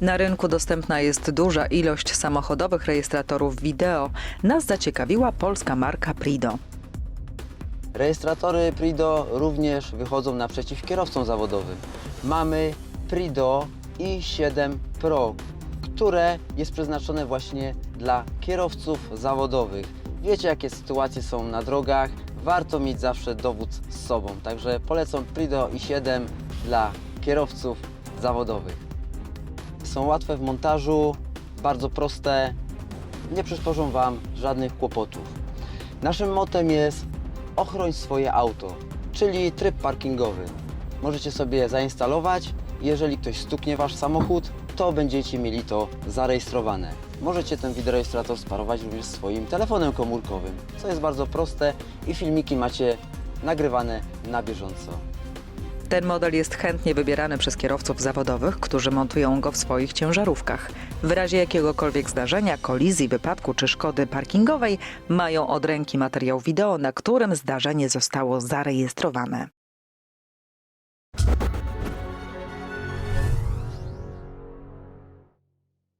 Na rynku dostępna jest duża ilość samochodowych rejestratorów wideo. Nas zaciekawiła polska marka Prido. Rejestratory Prido również wychodzą naprzeciw kierowcom zawodowym. Mamy Prido i7 Pro, które jest przeznaczone właśnie dla kierowców zawodowych. Wiecie, jakie sytuacje są na drogach, warto mieć zawsze dowód z sobą. Także polecam Prido i7 dla kierowców zawodowych. Są łatwe w montażu, bardzo proste, nie przysporzą Wam żadnych kłopotów. Naszym motem jest ochroń swoje auto, czyli tryb parkingowy. Możecie sobie zainstalować. Jeżeli ktoś stuknie Wasz samochód, to będziecie mieli to zarejestrowane. Możecie ten wideorejestrator sparować również swoim telefonem komórkowym, co jest bardzo proste i filmiki macie nagrywane na bieżąco. Ten model jest chętnie wybierany przez kierowców zawodowych, którzy montują go w swoich ciężarówkach. W razie jakiegokolwiek zdarzenia, kolizji, wypadku czy szkody parkingowej mają od ręki materiał wideo, na którym zdarzenie zostało zarejestrowane.